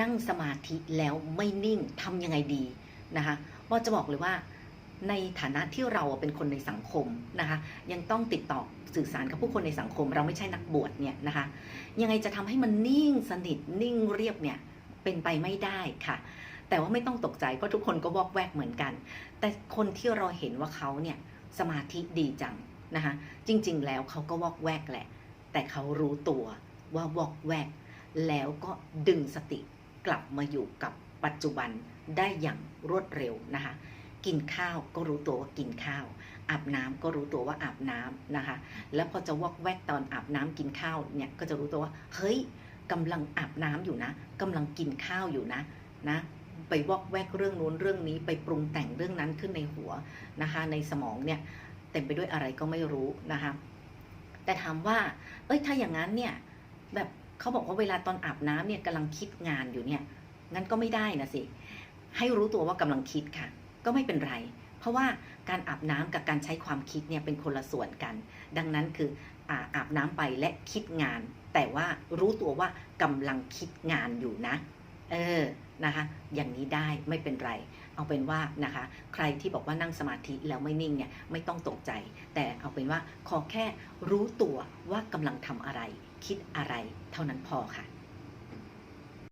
นั่งสมาธิแล้วไม่นิ่งทำยังไงดีนะคะบอจะบอกเลยว่าในฐานะที่เราเป็นคนในสังคมนะคะยังต้องติดต่อสื่อสารกับผู้คนในสังคม เราไม่ใช่นักบวชเนี่ยนะคะยังไงจะทำให้มันนิ่งสนิทนิ่งเรียบเนี่ยเป็นไปไม่ได้ค่ะ แต่ว่าไม่ต้องตกใจเพราะทุกคนก็วอกแวกเหมือนกัน แต่คนที่เราเห็นว่าเขาเนี่ยสมาธิดีจังนะคะจริงๆแล้วเขาก็วอกแวกแหละ แต่เขารู้ตัวว่าวอกแวกแล้วก็ดึงสติ กลับมาอยู่กับปัจจุบันได้อย่างรวดเร็วนะคะ กินข้าวก็รู้ตัวว่ากินข้าว อาบน้ำก็รู้ตัวว่าอาบน้ำนะคะ แล้วพอจะวอกแวกตอนอาบน้ำกินข้าวเนี่ยก็จะรู้ตัวว่าเฮ้ยกำลังอาบน้ำอยู่นะกำลังกินข้าวอยู่นะนะไปวอกแวกเรื่องนู้นเรื่องนี้ไปปรุงแต่งเรื่องนั้นขึ้นในหัวนะคะ ในสมองเนี่ยเต็มไปด้วยอะไรก็ไม่รู้นะคะ แต่ถามว่า เอ้ยถ้าอย่างนั้นเนี่ยแบบ เขาบอกว่าเวลาตอนอาบน้ำเนี่ยกำลังคิดงานอยู่เนี่ย งั้นก็ไม่ได้นะสิ ให้รู้ตัวว่ากำลังคิดค่ะ ก็ไม่เป็นไร เพราะว่าการอาบน้ำกับการใช้ความคิดเนี่ยเป็นคนละส่วนกัน ดังนั้นคืออาอาบน้ำไปและคิดงาน แต่ว่ารู้ตัวว่ากำลังคิดงานอยู่นะ เออ นะคะอย่างนี้ได้ไม่เป็นไร เอาเป็นว่านะคะ ใครที่บอกว่านั่งสมาธิแล้วไม่นิ่งเนี่ยไม่ต้องตกใจ แต่เอาเป็นว่าขอแค่รู้ตัวว่ากำลังทำอะไร คิดอะไรเท่านั้นพอค่ะ